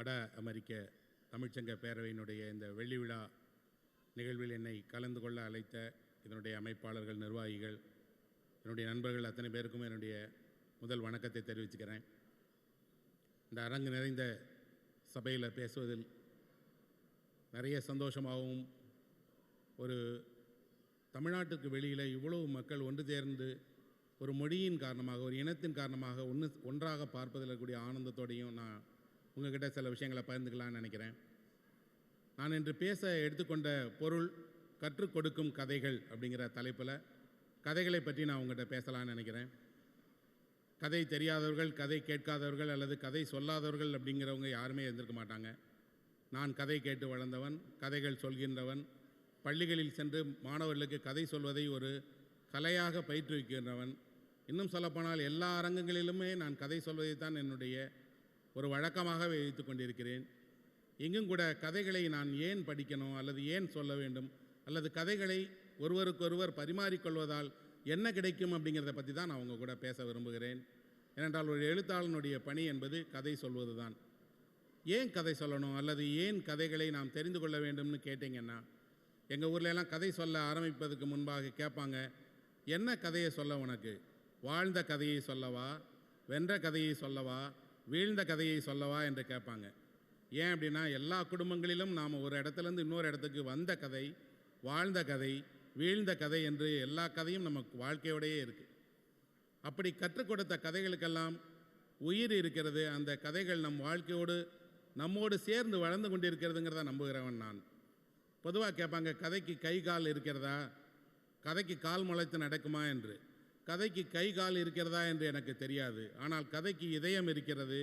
வட அமெரிக்க தமிழ்ச்சங்க பேரவையினுடைய இந்த வெள்ளி விழா நிகழ்வில் என்னை கலந்து கொள்ள அழைத்த இதனுடைய அமைப்பாளர்கள் நிர்வாகிகள் என்னுடைய நண்பர்கள் அத்தனை பேருக்கும் என்னுடைய முதல் வணக்கத்தை தெரிவிச்சுக்கிறேன். இந்த அரங்கு நிறைந்த சபையில் பேசுவதில் நிறைய சந்தோஷமாகவும் ஒரு தமிழ்நாட்டுக்கு வெளியில் இவ்வளவு மக்கள் ஒன்று சேர்ந்து ஒரு மொழியின் காரணமாக ஒரு இனத்தின் காரணமாக ஒன்று ஒன்றாக பார்ப்பதில் இருக்கக்கூடிய ஆனந்தத்தோடையும் நான் உங்ககிட்ட சில விஷயங்களை பகிர்ந்துக்கலாம்னு நினைக்கிறேன். நான் இன்று பேச எடுத்துக்கொண்ட பொருள் கற்றுக் கொடுக்கும் கதைகள் அப்படிங்கிற தலைப்பில் கதைகளை பற்றி நான் உங்கள்கிட்ட பேசலாம்னு நினைக்கிறேன். கதை தெரியாதவர்கள் கதை கேட்காதவர்கள் அல்லது கதை சொல்லாதவர்கள் அப்படிங்கிறவங்க யாருமே இருந்திருக்க மாட்டாங்க. நான் கதை கேட்டு வளர்ந்தவன் கதைகள் சொல்கின்றவன் பள்ளிகளில் சென்று மாணவர்களுக்கு கதை சொல்வதை ஒரு கலையாக பயிற்றுவிக்கின்றவன். இன்னும் சொல்லப்போனால் எல்லா அரங்கங்களிலுமே நான் கதை சொல்வதை தான் என்னுடைய ஒரு வழக்கமாகவே வைத்து கொண்டிருக்கிறேன். எங்கும் கூட கதைகளை நான் ஏன் படிக்கணும் அல்லது ஏன் சொல்ல வேண்டும்? அல்லது கதைகளை ஒருவருக்கொருவர் பரிமாறிக்கொள்வதால் என்ன கிடைக்கும் அப்படிங்கிறத பற்றி தான் நான் உங்கள் கூட பேச விரும்புகிறேன். ஏனென்றால் ஒரு எழுத்தாளனுடைய பணி என்பது கதை சொல்வது தான் ஏன் கதை சொல்லணும்? அல்லது ஏன் கதைகளை நாம் தெரிந்து கொள்ள வேண்டும்னு கேட்டிங்கன்னா எங்கள் ஊர்ல எல்லாம் கதை சொல்ல ஆரம்பிப்பதற்கு முன்பாக கேட்பாங்க என்ன கதையை சொல்ல உனக்கு? வாழ்ந்த கதையை சொல்லவா? வென்ற கதையை சொல்லவா? வீழ்ந்த கதையை சொல்லவா என்று கேட்பாங்க. ஏன் அப்படின்னா எல்லா குடும்பங்களிலும் நாம் ஒரு இடத்துலேருந்து இன்னொரு இடத்துக்கு வந்த கதை வாழ்ந்த கதை வீழ்ந்த கதை என்று எல்லா கதையும் நமக்கு வாழ்க்கையோடையே இருக்குது அப்படி கற்றுக் கொடுத்த கதைகளுக்கெல்லாம் உயிர் இருக்கிறது. அந்த கதைகள் நம் வாழ்க்கையோடு நம்மோடு சேர்ந்து வளர்ந்து கொண்டிருக்கிறதுங்கிறத நம்புகிறவன் நான். பொதுவாக கேட்பாங்க கதைக்கு கை கால் இருக்கிறதா? கதைக்கு கால் முளைத்து நடக்குமா? என்று. கதைக்கு கை கால் இருக்கிறதா என்று எனக்கு தெரியாது. ஆனால் கதைக்கு இதயம் இருக்கிறது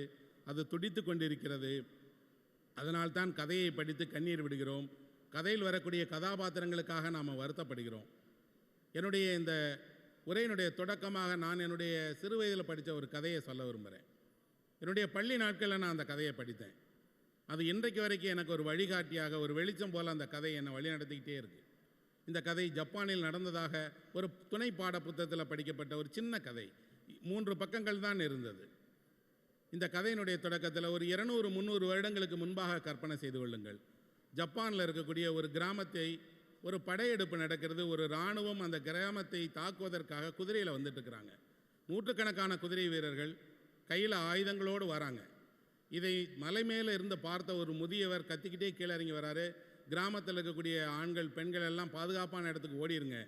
அது துடித்து கொண்டிருக்கிறது. அதனால்தான் கதையை படித்து கண்ணீர் விடுகிறோம். கதையில் வரக்கூடிய கதாபாத்திரங்களுக்காக நாம் வருத்தப்படுகிறோம். என்னுடைய இந்த உரையினுடைய தொடக்கமாக நான் என்னுடைய சிறு வயதில் படித்த ஒரு கதையை சொல்ல விரும்புகிறேன். என்னுடைய பள்ளி நாட்களில் நான் அந்த கதையை படித்தேன். அது இன்றைக்கு வரைக்கும் எனக்கு ஒரு வழிகாட்டியாக ஒரு வெளிச்சம் போல் அந்த கதை என்னை வழிநடத்திக்கிட்டே இருக்குது இந்த கதை ஜப்பானில் நடந்ததாக ஒரு துணை பாட புத்தகத்தில் படிக்கப்பட்ட ஒரு சின்ன கதை. மூன்று பக்கங்கள் தான் இருந்தது. இந்த கதையினுடைய தொடக்கத்தில் ஒரு இருநூறு முந்நூறு வருடங்களுக்கு முன்பாக கற்பனை செய்து கொள்ளுங்கள். ஜப்பானில் இருக்கக்கூடிய ஒரு கிராமத்தை ஒரு படையெடுப்பு நடக்கிறது. ஒரு இராணுவம் அந்த கிராமத்தை தாக்குவதற்காக குதிரையில் வந்துட்டுருக்கிறாங்க. நூற்றுக்கணக்கான குதிரை வீரர்கள் கையில் ஆயுதங்களோடு வராங்க. இதை மலை மேலே இருந்து பார்த்த ஒரு முதியவர் கத்திக்கிட்டே கீழே இறங்கி வராரு. கிராமத்தில் இருக்கக்கூடிய ஆண்கள் பெண்கள் எல்லாம் பாதுகாப்பான இடத்துக்கு ஓடிருங்க.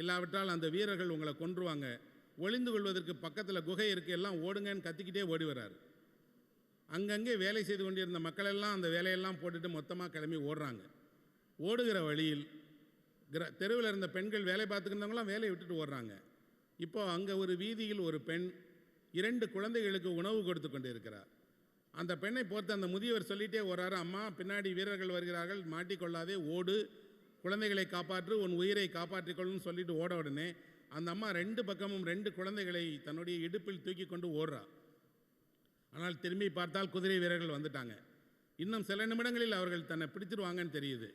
இல்லாவிட்டால் அந்த வீரர்கள் உங்களை கொன்றுவாங்க. ஒளிந்து கொள்வதற்கு பக்கத்தில் குகை இருக்குது எல்லாம் ஓடுங்கன்னு கத்திக்கிட்டே ஓடி வராரு அங்கங்கே வேலை செய்து கொண்டிருந்த மக்கள் எல்லாம் அந்த வேலையெல்லாம் போட்டுட்டு மொத்தமாக கிளம்பி ஓடுறாங்க. ஓடுகிற வழியில் கிர தெருவில் இருந்த பெண்கள் வேலை பார்த்துக்கிருந்தவங்களாம் வேலையை விட்டுட்டு ஓடுறாங்க. இப்போது அங்கே ஒரு வீதியில் ஒரு பெண் இரண்டு குழந்தைகளுக்கு உணவு கொடுத்து கொண்டு இருக்கிறார் அந்த பெண்ணை பொறுத்து அந்த முதியவர் சொல்லிட்டே வர்றாரு அம்மா பின்னாடி வீரர்கள் வருகிறார்கள் மாட்டிக்கொள்ளாதே ஓடு. குழந்தைகளை காப்பாற்று உன் உயிரை காப்பாற்றிக்கொள்ளுன்னு சொல்லிட்டு ஓட உடனே அந்த அம்மா ரெண்டு பக்கமும் ரெண்டு குழந்தைகளை தன்னுடைய இடுப்பில் தூக்கி கொண்டு ஓடுறா. ஆனால் திரும்பி பார்த்தால் குதிரை வீரர்கள் வந்துட்டாங்க. இன்னும் சில நிமிடங்களில் அவர்கள் தன்னை பிடிச்சிருவாங்கன்னு தெரியுது.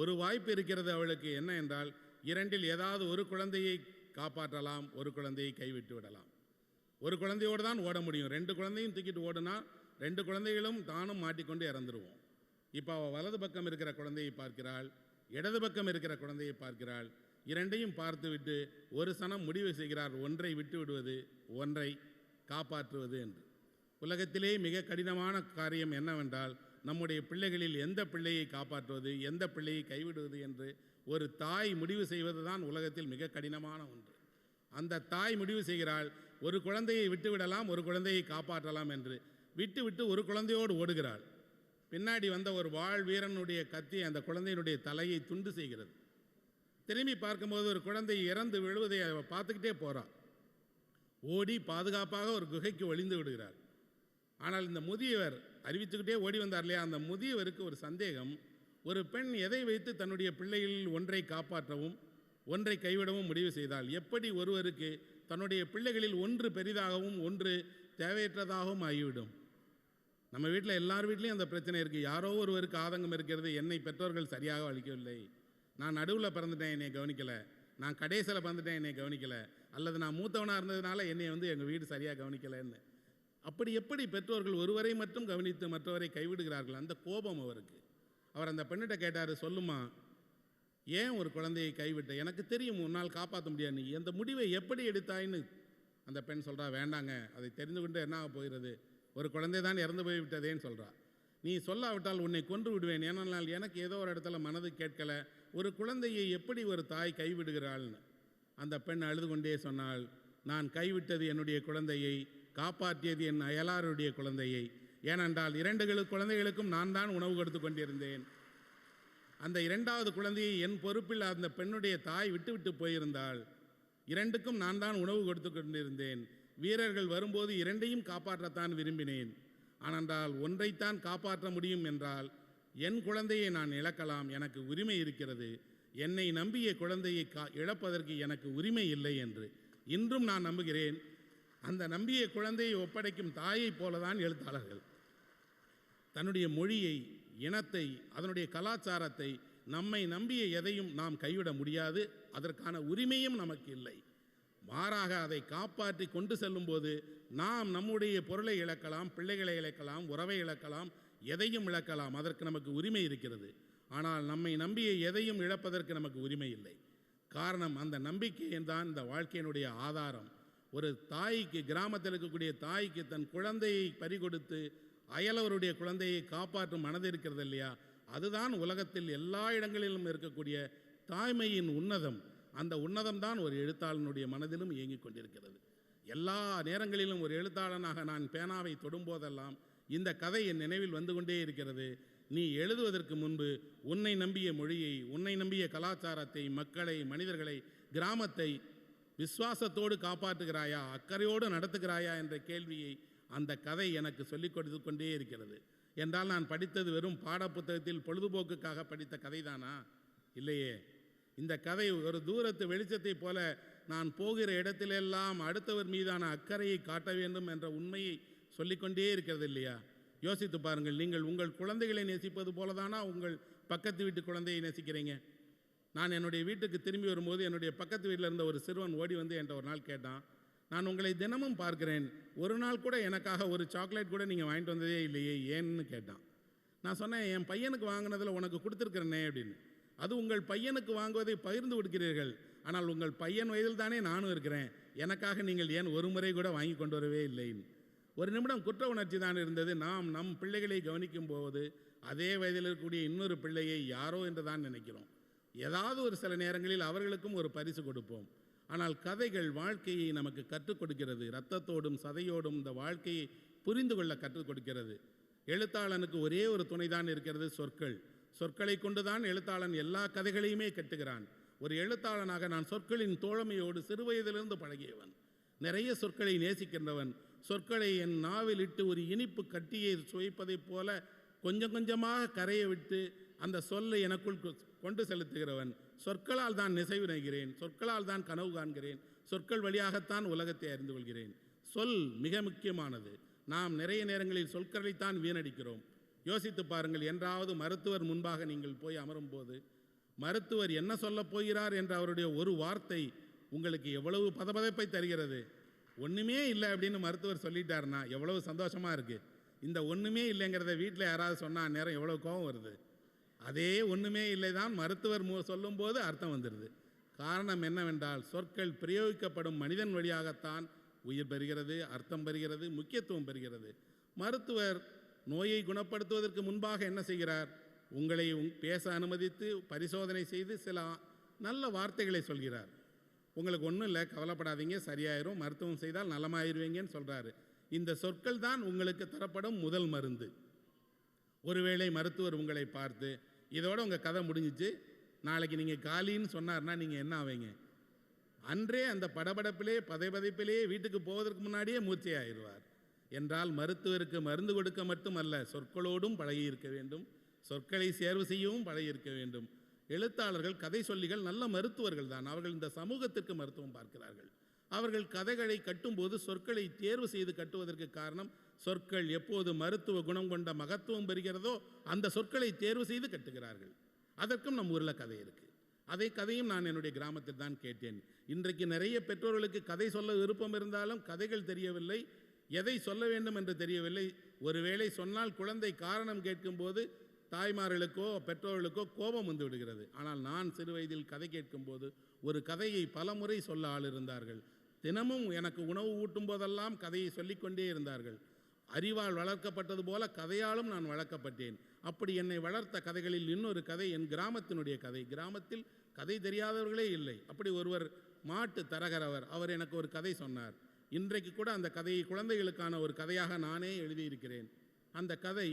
ஒரு வாய்ப்பு இருக்கிறது அவளுக்கு என்ன என்றால் இரண்டில் ஏதாவது ஒரு குழந்தையை காப்பாற்றலாம் ஒரு குழந்தையை கைவிட்டு விடலாம். ஒரு குழந்தையோடு தான் ஓட முடியும். ரெண்டு குழந்தையும் தூக்கிட்டு ஓடுனா ரெண்டு குழந்தைகளும் தானும் மாட்டிக்கொண்டு இறந்துருவோம். இப்போ அவள் வலது பக்கம் இருக்கிற குழந்தையை பார்க்கிறாள் இடது பக்கம் இருக்கிற குழந்தையை பார்க்கிறாள். இரண்டையும் பார்த்துவிட்டு ஒரு சனம் முடிவு செய்கிறார் ஒன்றை விட்டு விடுவது ஒன்றை காப்பாற்றுவது என்று. உலகத்திலே மிக கடினமான காரியம் என்னவென்றால் நம்முடைய பிள்ளைகளில் எந்த பிள்ளையை காப்பாற்றுவது எந்த பிள்ளையை கைவிடுவது என்று ஒரு தாய் முடிவு செய்வது தான் உலகத்தில் மிக கடினமான ஒன்று. அந்த தாய் முடிவு செய்கிறாள் ஒரு குழந்தையை விட்டுவிடலாம் ஒரு குழந்தையை காப்பாற்றலாம் என்று விட்டு விட்டு ஒரு குழந்தையோடு ஓடுகிறாள். பின்னாடி வந்த ஒரு வாழ் வீரனுடைய கத்தி அந்த குழந்தையினுடைய தலையை துண்டு செய்கிறது. திரும்பி பார்க்கும்போது ஒரு குழந்தை இறந்து விழுவதை அவள் பார்த்துக்கிட்டே போகிறாள் ஓடி பாதுகாப்பாக ஒரு குகைக்கு ஒளிந்து விடுகிறார் ஆனால் இந்த முதியவர் அறிவித்துக்கிட்டே ஓடி வந்தார் இல்லையா? அந்த முதியவருக்கு ஒரு சந்தேகம். ஒரு பெண் எதை வைத்து தன்னுடைய பிள்ளைகளில் ஒன்றை காப்பாற்றவும் ஒன்றை கைவிடவும் முடிவு செய்தால் எப்படி ஒருவருக்கு தன்னுடைய பிள்ளைகளில் ஒன்று பெரிதாகவும் ஒன்று தேவையற்றதாகவும் ஆகிவிடும்? நம்ம வீட்டில் எல்லார் வீட்லேயும் அந்த பிரச்சனை இருக்குது யாரோ ஒருவருக்கு ஆதங்கம் இருக்கிறது என்னை பெற்றோர்கள் சரியாக அளிக்கவில்லை. நான் நடுவில் பிறந்துட்டேன் என்னை கவனிக்கலை. நான் கடைசியில் பிறந்துட்டேன் என்னை கவனிக்கலை. அல்லது நான் மூத்தவனாக இருந்ததுனால என்னை வந்து எங்கள் வீடு சரியாக கவனிக்கலைன்னு. அப்படி எப்படி பெற்றோர்கள் ஒருவரை மட்டும் கவனித்து மற்றவரை கைவிடுகிறார்கள்? அந்த கோபம் அவருக்கு. அவர் அந்த பெண்ணிட்ட கேட்டார் சொல்லுமா ஏன் ஒரு குழந்தையை கைவிட்ட? எனக்கு தெரியும் உன்னால் காப்பாற்ற முடியாது. நீ அந்த முடிவை எப்படி எடுத்தாய்ன்னு? அந்த பெண் சொல்கிறா வேண்டாங்க. அதை தெரிந்து கொண்டு என்ன போயிடுறது போகிறது? ஒரு குழந்தை தான் இறந்து போய் விட்டதேன்னு சொல்கிறா நீ சொல்லாவிட்டால் உன்னை கொன்று விடுவேன். ஏனால் எனக்கு ஏதோ ஒரு இடத்துல மனது கேட்கல. ஒரு குழந்தையை எப்படி ஒரு தாய் கைவிடுகிறாள்னு. அந்த பெண் அழுது கொண்டே சொன்னால் நான் கைவிட்டது என்னுடைய குழந்தையை காப்பாற்றியது என் அயலாருடைய குழந்தையை. ஏனென்றால் இரண்டு குழந்தைகளுக்கும் நான் தான் உணவு கொடுத்து கொண்டிருந்தேன். அந்த இரண்டாவது குழந்தையை என் பொறுப்பில் அந்த பெண்ணுடைய தாய் விட்டுவிட்டு போயிருந்தால் இரண்டுக்கும் நான் தான் உணவு கொடுத்து கொண்டிருந்தேன். வீரர்கள் வரும்போது இரண்டையும் காப்பாற்றத்தான் விரும்பினேன். ஆனால் ஒன்றைத்தான் காப்பாற்ற முடியும் என்றால் என் குழந்தையை நான் இழக்கலாம் எனக்கு உரிமை இருக்கிறது. என்னை நம்பிய குழந்தையை கா இழப்பதற்கு எனக்கு உரிமை இல்லை என்று இன்றும் நான் நம்புகிறேன். அந்த நம்பிய குழந்தையை ஒப்படைக்கும் தாயைப் போலதான் எழுத்தாளர்கள். தன்னுடைய மொழியை இனத்தை அதனுடைய கலாச்சாரத்தை நம்மை நம்பிய எதையும் நாம் கைவிட முடியாது. அதற்கான உரிமையும் நமக்கு இல்லை. மாறாக அதை காப்பாற்றி கொண்டு செல்லும்போது நாம் நம்முடைய பொருளை இழக்கலாம் பிள்ளைகளை இழக்கலாம் உறவை இழக்கலாம் எதையும் இழக்கலாம். அதற்கு நமக்கு உரிமை இருக்கிறது. ஆனால் நம்மை நம்பிய எதையும் இழப்பதற்கு நமக்கு உரிமை இல்லை. காரணம் அந்த நம்பிக்கையின் தான் இந்த வாழ்க்கையினுடைய ஆதாரம். ஒரு தாய்க்கு கிராமத்தில் இருக்கக்கூடிய தாய்க்கு தன் குழந்தையை பறிகொடுத்து அயலவருடைய குழந்தையை காப்பாற்றும் மனது இருக்கிறது இல்லையா? அதுதான் உலகத்தில் எல்லா இடங்களிலும் இருக்கக்கூடிய தாய்மையின் உன்னதம். அந்த உன்னதம் தான் ஒரு எழுத்தாளனுடைய மனதிலும் இயங்கிக் கொண்டிருக்கிறது. எல்லா நேரங்களிலும் ஒரு எழுத்தாளனாக நான் பேனாவை தொடும்போதெல்லாம் இந்த கதை என் நினைவில் வந்து கொண்டே இருக்கிறது. நீ எழுதுவதற்கு முன்பு உன்னை நம்பிய மொழியை உன்னை நம்பிய கலாச்சாரத்தை மக்களை மனிதர்களை கிராமத்தை விசுவாசத்தோடு காப்பாற்றுகிறாயா அக்கறையோடு நடத்துகிறாயா என்ற கேள்வியை அந்த கதை எனக்கு சொல்லிக் கொடுத்து கொண்டே இருக்கிறது. என்றால் நான் படித்தது வெறும் பாடப்புத்தகத்தில் பொழுதுபோக்குக்காக படித்த கதைதானா? இல்லையே. இந்த கதை ஒரு தூரத்து வெளிச்சத்தைப் போல நான் போகிற இடத்திலெல்லாம் அடுத்தவர் மீதான அக்கறையை காட்ட வேண்டும் என்ற உண்மையை சொல்லிக்கொண்டே இருக்கிறது இல்லையா? யோசித்து பாருங்கள் நீங்கள் உங்கள் குழந்தைகளை நேசிப்பது போல தானா உங்கள் பக்கத்து வீட்டு குழந்தையை நேசிக்கிறீங்க? நான் என்னுடைய வீட்டுக்கு திரும்பி வரும்போது என்னுடைய பக்கத்து வீட்டில் இருந்த ஒரு சிறுவன் ஓடி வந்து என்கிட்ட ஒரு நாள் கேட்டான் நான் உங்களை தினமும் பார்க்கிறேன். ஒரு நாள் கூட எனக்காக ஒரு சாக்லேட் கூட நீங்கள் வாங்கிட்டு வந்ததே இல்லையே ஏன்னு கேட்டான். நான் சொன்னேன் என் பையனுக்கு வாங்கினதில் உனக்கு கொடுத்துருக்குறேனே அப்படின்னு. அது உங்கள் பையனுக்கு வாங்குவதை பகிர்ந்து கொடுக்கிறீர்கள். ஆனால் உங்கள் பையன் வயதில் தானே நானும் இருக்கிறேன். எனக்காக நீங்கள் ஏன் ஒரு முறை கூட வாங்கி கொண்டு வரவே இல்லை? ஒரு நிமிடம் குற்ற உணர்ச்சி தான் இருந்தது. நாம் நம் பிள்ளைகளை கவனிக்கும் போது அதே வயதில் இருக்கக்கூடிய இன்னொரு பிள்ளையை யாரோ என்று தான் நினைக்கிறோம். ஏதாவது ஒரு சில நேரங்களில் அவர்களுக்கும் ஒரு பரிசு கொடுப்போம். ஆனால் கதைகள் வாழ்க்கையை நமக்கு கற்றுக் கொடுக்கிறது. ரத்தத்தோடும் சதையோடும் இந்த வாழ்க்கையை புரிந்து கொள்ள கற்றுக் கொடுக்கிறது. எழுத்தாளனுக்கு ஒரே ஒரு துணைதான் இருக்கிறது சொற்கள். சொற்களை கொண்டுதான் எழுத்தாளன் எல்லா கதைகளையுமே கட்டுகிறான். ஒரு எழுத்தாளனாக நான் சொற்களின் தோழமையோடு சிறுவயதிலிருந்து பழகியவன். நிறைய சொற்களை நேசிக்கின்றவன். சொற்களை என் நாவில் இட்டு ஒரு இனிப்பு கட்டியை சுவைப்பதைப் போல கொஞ்சம் கொஞ்சமாக கரையை விட்டு அந்த சொல்லை எனக்குள் கொண்டு செலுத்துகிறவன். சொற்களால் தான் நிசைவினைகிறேன். சொற்களால் தான் கனவு காண்கிறேன். சொற்கள் வழியாகத்தான் உலகத்தை அறிந்து கொள்கிறேன். சொல் மிக முக்கியமானது. நாம் நிறைய நேரங்களில் சொற்களைத்தான் வீணடிக்கிறோம். யோசித்து பாருங்கள் என்றாவது மருத்துவர் முன்பாக நீங்கள் போய் அமரும்போது மருத்துவர் என்ன சொல்லப் போகிறார் என்ற அவருடைய ஒரு வார்த்தை உங்களுக்கு எவ்வளவு பதபதைப்பை தருகிறது? ஒன்றுமே இல்லை அப்படின்னு மருத்துவர் சொல்லிட்டாருன்னா எவ்வளவு சந்தோஷமாக இருக்குது இந்த ஒன்றுமே இல்லைங்கிறத வீட்டில் யாராவது சொன்னால் நேரம் எவ்வளோ கோபம் வருது? அதே ஒன்றுமே இல்லை தான் மருத்துவர் மு சொல்லும்போது அர்த்தம் வந்துடுது காரணம் என்னவென்றால் சொற்கள் பிரயோகிக்கப்படும் மனிதன் வழியாகத்தான் உயிர் பெறுகிறது அர்த்தம் பெறுகிறது முக்கியத்துவம் பெறுகிறது. மருத்துவர் நோயை குணப்படுத்துவதற்கு முன்பாக என்ன செய்கிறார்? உங்களை உங்- பேச அனுமதித்து பரிசோதனை செய்து சில நல்ல வார்த்தைகளை சொல்கிறார். உங்களுக்கு ஒன்றும் இல்லை கவலைப்படாதீங்க சரியாயிரும் மருத்துவம் செய்தால் நலமாயிருவீங்கன்னு சொல்கிறாரு இந்த சொற்கள் தான் உங்களுக்கு தரப்படும் முதல் மருந்து. ஒருவேளை மருத்துவர் உங்களை பார்த்து இதோட உங்கள் கதை முடிஞ்சிச்சு நாளைக்கு நீங்கள் காலின்னு சொன்னார்னா நீங்கள் என்ன ஆவீங்க? அன்றே அந்த படபடப்பிலே பதைபதைப்பிலே வீட்டுக்கு போவதற்கு முன்னாடியே மூச்சை ஆயிடுவார் என்றால் மருத்துவருக்கு மருந்து கொடுக்க மட்டுமல்ல சொற்களோடும் பழகியிருக்க வேண்டும். சொற்களை சேர்வு செய்யவும் பழகியிருக்க வேண்டும். எழுத்தாளர்கள் கதை சொல்லிகள் நல்ல மருத்துவர்கள் தான். அவர்கள் இந்த சமூகத்திற்கு மருத்துவம் பார்க்கிறார்கள். அவர்கள் கதைகளை கட்டும்போது சொற்களை தேர்வு செய்து கட்டுவதற்கு காரணம் சொற்கள் எப்போது மருத்துவ குணம் கொண்ட மகத்துவம் பெறுகிறதோ அந்த சொற்களை தேர்வு செய்து கட்டுகிறார்கள். அதற்கும் நம் ஊரில் கதை இருக்குது அதே கதையும் நான் என்னுடைய கிராமத்தில் தான் கேட்டேன். இன்றைக்கு நிறைய பெற்றோர்களுக்கு கதை சொல்ல விருப்பம் இருந்தாலும் கதைகள் தெரியவில்லை. எதை சொல்ல வேண்டும் என்று தெரியவில்லை. ஒருவேளை சொன்னால் குழந்தை காரணம் கேட்கும்போது தாய்மார்களுக்கோ பெற்றோர்களுக்கோ கோபம் வந்து விடுகிறது. ஆனால் நான் சிறு வயதில் கதை கேட்கும்போது ஒரு கதையை பலமுறை சொல்ல ஆள் இருந்தார்கள் தினமும் எனக்கு உணவு ஊட்டும் போதெல்லாம் கதையை சொல்லிக்கொண்டே இருந்தார்கள். அறிவால் வளர்க்கப்பட்டது போல கதையாலும் நான் வளர்க்கப்பட்டேன். அப்படி என்னை வளர்த்த கதைகளில் இன்னொரு கதை என் கிராமத்தினுடைய கதை. கிராமத்தில் கதை தெரியாதவர்களே இல்லை. அப்படி ஒருவர் மாட்டு தரகரவர் அவர் எனக்கு ஒரு கதை சொன்னார். இன்றைக்கு கூட அந்த கதையை குழந்தைகளுக்கான ஒரு கதையாக நானே எழுதியிருக்கிறேன். அந்த கதை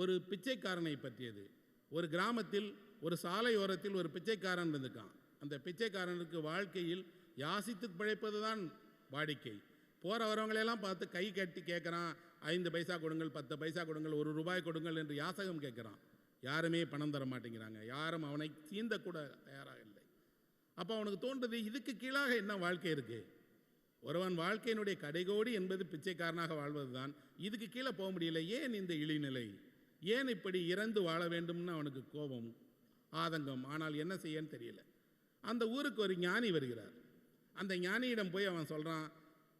ஒரு பிச்சைக்காரனை பற்றியது. ஒரு கிராமத்தில் ஒரு சாலையோரத்தில் ஒரு பிச்சைக்காரன் இருந்துக்கான். அந்த பிச்சைக்காரனுக்கு வாழ்க்கையில் யாசித்து பிழைப்பது தான் வாடிக்கை. போகிற வரவங்களையெல்லாம் பார்த்து கை கட்டி கேட்குறான் ஐந்து பைசா கொடுங்கள் பத்து பைசா கொடுங்கள் ஒரு ரூபாய் கொடுங்கள் என்று யாசகம் கேட்குறான் யாருமே பணம் தர மாட்டேங்கிறாங்க. யாரும் அவனை சீந்தக்கூட தயாராக இல்லை அப்போ அவனுக்கு தோன்றுது இதுக்கு கீழாக என்ன வாழ்க்கை இருக்குது ஒருவன் வாழ்க்கையினுடைய கடைகோடி என்பது பிச்சைக்காரனாக வாழ்வது தான் இதுக்கு கீழே போக முடியல. ஏன் இந்த இழிநிலை? ஏன் இப்படி இறந்து வாழ வேண்டும்னு அவனுக்கு கோபம் ஆதங்கம்? ஆனால் என்ன செய்யன்னு தெரியல. அந்த ஊருக்கு ஒரு ஞானி வருகிறார். அந்த ஞானியிடம் போய் அவன் சொல்கிறான்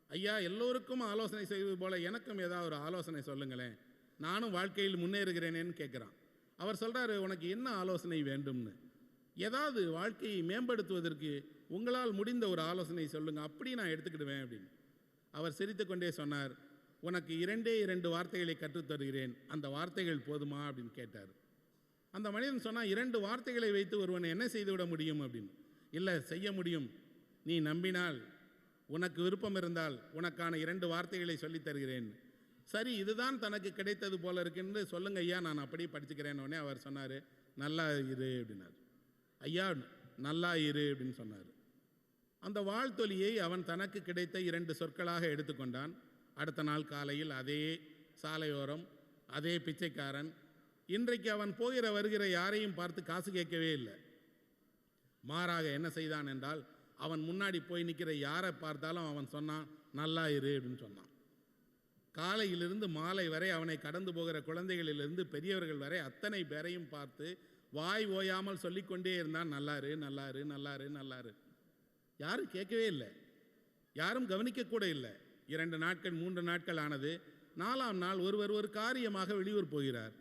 ஐயா எல்லோருக்கும் ஆலோசனை செய்வது போல் எனக்கும் ஏதாவது ஒரு ஆலோசனை சொல்லுங்களேன். நானும் வாழ்க்கையில் முன்னேறுகிறேனேன்னு கேட்குறான் அவர் சொல்கிறாரு உனக்கு என்ன ஆலோசனை வேண்டும்னு? ஏதாவது வாழ்க்கையை மேம்படுத்துவதற்கு உங்களால் முடிந்த ஒரு ஆலோசனை சொல்லுங்கள் அப்படி நான் எடுத்துக்கிடுவேன் அப்படின்னு. அவர் சிரித்துக்கொண்டே சொன்னார் உனக்கு இரண்டே இரண்டு வார்த்தைகளை கற்றுத் தருகிறேன் அந்த வார்த்தைகள் போதுமா? அப்படின்னு கேட்டார். அந்த மனிதன் சொன்னால் இரண்டு வார்த்தைகளை வைத்து ஒருவன் என்ன செய்துவிட முடியும்? அப்படின்னு. இல்லை செய்ய முடியும். நீ நம்பினால் உனக்கு விருப்பம் இருந்தால் உனக்கான இரண்டு வார்த்தைகளை சொல்லித் தருகிறேன். சரி இதுதான் தனக்கு கிடைத்தது போல இருக்குன்னு சொல்லுங்க ஐயா நான் அப்படியே படிச்சுக்கிறேன்னு உடனே அவர் சொன்னார் நல்லா இரு அப்படின்னார். ஐயா நல்லா இரு அப்படின்னு சொன்னார். அந்த வாழ்த்தொலியை அவன் தனக்கு கிடைத்த இரண்டு சொற்களாக எடுத்துக்கொண்டான். அடுத்த நாள் காலையில் அதே சாலையோரம் அதே பிச்சைக்காரன். இன்றைக்கு அவன் போகிற வருகிற யாரையும் பார்த்து காசு கேட்கவே இல்லை. மாறாக என்ன செய்தான் என்றால் அவன் முன்னாடி போய் நிற்கிற யாரை பார்த்தாலும் அவன் சொன்னான் நல்லா இரு அப்படின்னு சொன்னான். காலையிலிருந்து மாலை வரை அவனை கடந்து போகிற குழந்தைகளிலிருந்து பெரியவர்கள் வரை அத்தனை பேரையும் பார்த்து வாய் ஓயாமல் சொல்லிக்கொண்டே இருந்தான் நல்லாரு நல்லாரு நல்லாரு நல்லாரு. யாரும் கேட்கவே இல்லை. யாரும் கவனிக்கக்கூட இல்லை. இரண்டு நாட்கள் மூன்று நாட்கள் ஆனது நாலாம் நாள் ஒருவர் ஒரு காரியமாக வெளியூர் போகிறார்.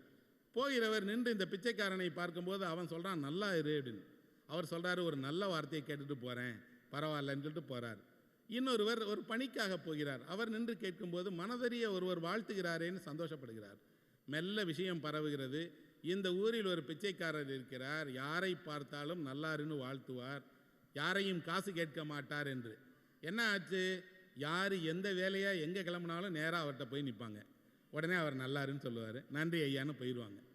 போகிறவர் நின்று இந்த பிச்சைக்காரனை பார்க்கும்போது அவன் சொல்கிறான் நல்லா இரு அப்படின்னு. அவர் சொல்கிறாரு ஒரு நல்ல வார்த்தையை கேட்டுட்டு போகிறேன் பரவாயில்லன்னு சொல்லிட்டு போகிறார் இன்னொருவர் ஒரு பணிக்காக போகிறார். அவர் நின்று கேட்கும்போது மனதறிய ஒருவர் வாழ்த்துகிறாரேன்னு சந்தோஷப்படுகிறார். மெல்ல விஷயம் பரவுகிறது. இந்த ஊரில் ஒரு பிச்சைக்காரர் இருக்கிறார். யாரை பார்த்தாலும் நல்லாருன்னு வாழ்த்துவார். யாரையும் காசு கேட்க மாட்டார் என்று. என்ன ஆச்சு? யார் எந்த வேலையாக எங்கே கிளம்புனாலும் நேராக அவர்கிட்ட போய் நிற்பாங்க. உடனே அவர் நல்லாருன்னு சொல்லுவார். நன்றி ஐயான்னு போயிடுவாங்க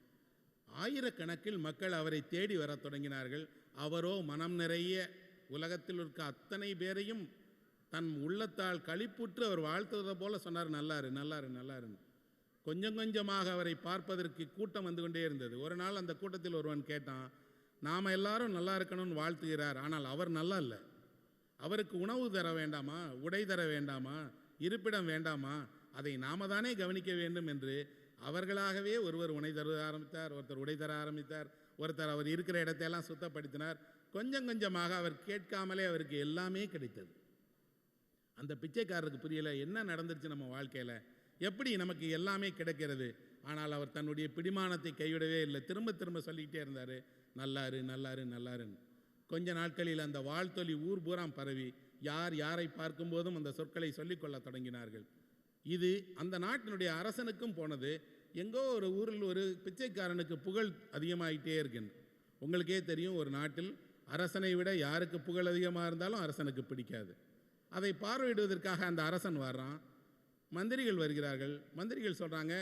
ஆயிரக்கணக்கில் மக்கள் அவரை தேடி வரத் தொடங்கினார்கள். அவரோ மனம் நிறைய. உலகத்தில் இருக்க அத்தனை பேரையும் தன் உள்ளத்தால் கழிப்புற்று அவர் வாழ்த்துவதை போல சொன்னார். நல்லாரு நல்லாரு நல்லாருன்னு. கொஞ்சம் கொஞ்சமாக அவரை பார்ப்பதற்கு கூட்டம் வந்து கொண்டே இருந்தது. ஒரு நாள் அந்த கூட்டத்தில் ஒருவன் கேட்டான் நாம் எல்லாரும் நல்லா இருக்கணும்னு வாழ்த்துகிறார் ஆனால் அவர் நல்லா இல்லை. அவருக்கு உணவு தர வேண்டாமா? உடை தர வேண்டாமா? இருப்பிடம் வேண்டாமா? அதை நாம தானே கவனிக்க வேண்டும் என்று அவர்களாகவே ஒருவர் உணை தர ஆரம்பித்தார் ஒருத்தர் உடை தர ஆரம்பித்தார் ஒருத்தர் அவர் இருக்கிற இடத்தையெல்லாம் சுத்தப்படுத்தினார். கொஞ்சம் கொஞ்சமாக அவர் கேட்காமலே அவருக்கு எல்லாமே கிடைத்தது. அந்த பிச்சைக்காரருக்கு புரியலை என்ன நடந்துருச்சு நம்ம வாழ்க்கையில்? எப்படி நமக்கு எல்லாமே கிடைக்கிறது? ஆனால் அவர் தன்னுடைய பிடிமானத்தை கைவிடவே இல்லை. திரும்ப திரும்ப சொல்லிக்கிட்டே இருந்தார் நல்லாரு நல்லாரு நல்லாருன்னு. கொஞ்ச நாட்களில் அந்த வாழ்த்தொலி ஊர் பூராம் பரவி யார் யாரை பார்க்கும்போதும் அந்த சொற்களை சொல்லிக்கொள்ள தொடங்கினார்கள். இது அந்த நாட்டினுடைய அரசனுக்கும் போனது. எங்கோ ஒரு ஊரில் ஒரு பிச்சைக்காரனுக்கு புகழ் அதிகமாகிட்டே இருக்குன்னு. உங்களுக்கே தெரியும் ஒரு நாட்டில் அரசனை விட யாருக்கு புகழ் அதிகமாக இருந்தாலும் அரசனுக்கு பிடிக்காது. அதை பார்வையிடுவதற்காக அந்த அரசன் வர்றான். மந்திரிகள் வருகிறார்கள். மந்திரிகள் சொல்கிறாங்க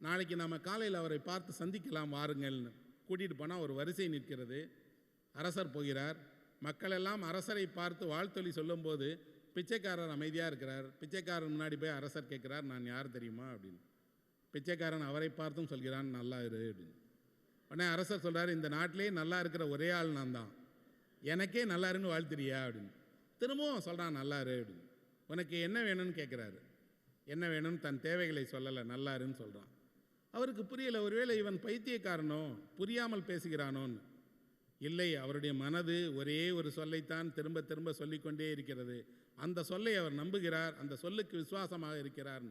நாளைக்கு நம்ம காலையில் அவரை பார்த்து சந்திக்கலாம் வாருங்கள்னு. கூட்டிகிட்டு போனால் ஒரு வரிசை நிற்கிறது. அரசர் போகிறார். மக்கள் எல்லாம் அரசரை பார்த்து வாழ்த்தொலி சொல்லும்போது பிச்சைக்காரர் அமைதியாக இருக்கிறார். பிச்சைக்காரன் முன்னாடி போய் அரசர் கேட்குறார் நான் யார் தெரியுமா? அப்படின்னு. பிச்சைக்காரன் அவரை பார்த்தும் சொல்கிறான் நல்லா இரு அப்படின்னு. உடனே அரசர் சொல்கிறார் இந்த நாட்டிலே நல்லா இருக்கிற ஒரே ஆள் நான் தான். எனக்கே நல்லா இருன்னு வாழ்த்துறியா? அப்படின்னு. திரும்பவும் சொல்கிறான் நல்லா இரு அப்படின்னு. உனக்கு என்ன வேணும்னு கேட்குறாரு. என்ன வேணும்னு தன் தேவைகளை சொல்லலை நல்லாருன்னு சொல்கிறான் அவருக்கு புரியல ஒருவேளை இவன் பைத்தியக்காரனோ புரியாமல் பேசுகிறானோன்னு. இல்லை அவருடைய மனது ஒரே ஒரு சொல்லைத்தான் திரும்ப திரும்ப சொல்லிக்கொண்டே இருக்கிறது. அந்த சொல்லை அவர் நம்புகிறார் அந்த சொல்லுக்கு விசுவாசமாக இருக்கிறார்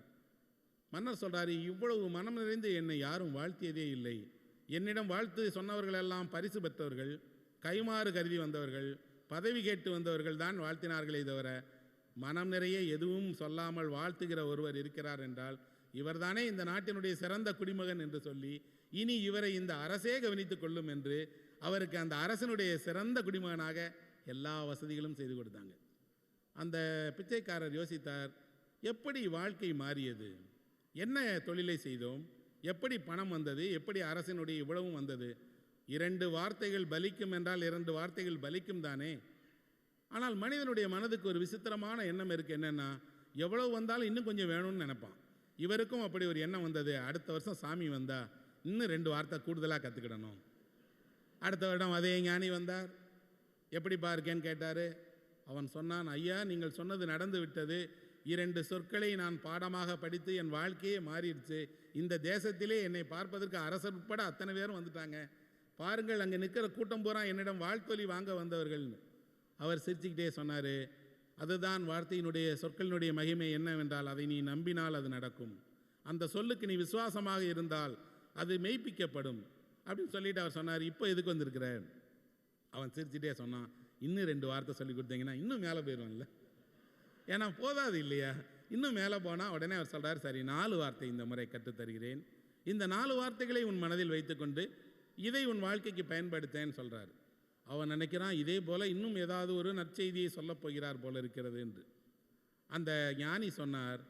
மன்னர் சொல்கிறார் இவ்வளவு மனம் நிறைந்து என்னை யாரும் வாழ்த்தியதே இல்லை. என்னிடம் வாழ்த்து சொன்னவர்கள் எல்லாம் பரிசு பெற்றவர்கள் கைமாறு கருதி வந்தவர்கள் பதவி கேட்டு வந்தவர்கள் தான் வாழ்த்தினார்களே தவிர மனம் நிறைய எதுவும் சொல்லாமல் வாழ்த்துகிற ஒருவர் இருக்கிறார் என்றால் இவர்தானே இந்த நாட்டினுடைய சிறந்த குடிமகன் என்று சொல்லி இனி இவரை இந்த அரசே கவனித்துக் கொள்ளும் என்று அவருக்கு அந்த அரசனுடைய சிறந்த குடிமகனாக எல்லா வசதிகளும் செய்து கொடுத்தாங்க. அந்த பிச்சைக்காரர் யோசித்தார் எப்படி வாழ்க்கை மாறியது? என்ன தொழிலை செய்தோம்? எப்படி பணம் வந்தது? எப்படி அரசினுடைய இவ்வளவும் வந்தது? இரண்டு வார்த்தைகள் பலிக்கும் என்றால் இரண்டு வார்த்தைகள் பலிக்கும் தானே? ஆனால் மனிதனுடைய மனதுக்கு ஒரு விசித்திரமான எண்ணம் இருக்குது என்னென்னா எவ்வளவு வந்தாலும் இன்னும் கொஞ்சம் வேணும்னு நினைப்பான். இவருக்கும் அப்படி ஒரு எண்ணம் வந்தது. அடுத்த வருஷம் சாமி வந்தால் இன்னும் ரெண்டு வார்த்தை கூடுதலாக கற்றுக்கிடணும் அடுத்த வருடம் அதே ஞானி வந்தார். எப்படி இருக்கேன்னு கேட்டார். அவன் சொன்னான் ஐயா நீங்கள் சொன்னது நடந்து விட்டது. இரண்டு சொற்களை நான் பாடமாக படித்து என் வாழ்க்கையே மாறிடுச்சு. இந்த தேசத்திலே என்னை பார்ப்பதற்கு அரசர் உட்பட அத்தனை பேரும் வந்துட்டாங்க. பாருங்கள் அங்கே நிற்கிற கூட்டம் பூரா என்னிடம் வாழ்த்தொலி வாங்க வந்தவர்கள்னு. அவர் சிரிச்சுக்கிட்டே சொன்னார் அதுதான் வார்த்தையினுடைய சொற்களினுடைய மகிமை என்னவென்றால் அதை நீ நம்பினால் அது நடக்கும். அந்த சொல்லுக்கு நீ விசுவாசமாக இருந்தால் அது மெய்ப்பிக்கப்படும். அப்படின்னு சொல்லிட்டு அவர் சொன்னார் இப்போ எதுக்கு வந்திருக்கிற? அவன் சிரிச்சுட்டே சொன்னான் இன்னும் ரெண்டு வார்த்தை சொல்லி கொடுத்தீங்கன்னா இன்னும் மேலே போயிடுவான்ல. ஏன்னா போதாது இல்லையா? இன்னும் மேலே போனால் உடனே அவர் சொல்கிறார் சரி நாலு வார்த்தை இந்த முறை கற்றுத் தருகிறேன் இந்த நாலு வார்த்தைகளை உன் மனதில் வைத்துக்கொண்டு இதை உன் வாழ்க்கைக்கு பயன்படுத்தேன்னு சொல்கிறார் அவன் நினைக்கிறான் இதே போல் இன்னும் ஏதாவது ஒரு நற்செய்தியை சொல்லப் போகிறார் போல இருக்கிறது என்று. அந்த ஞானி சொன்னார்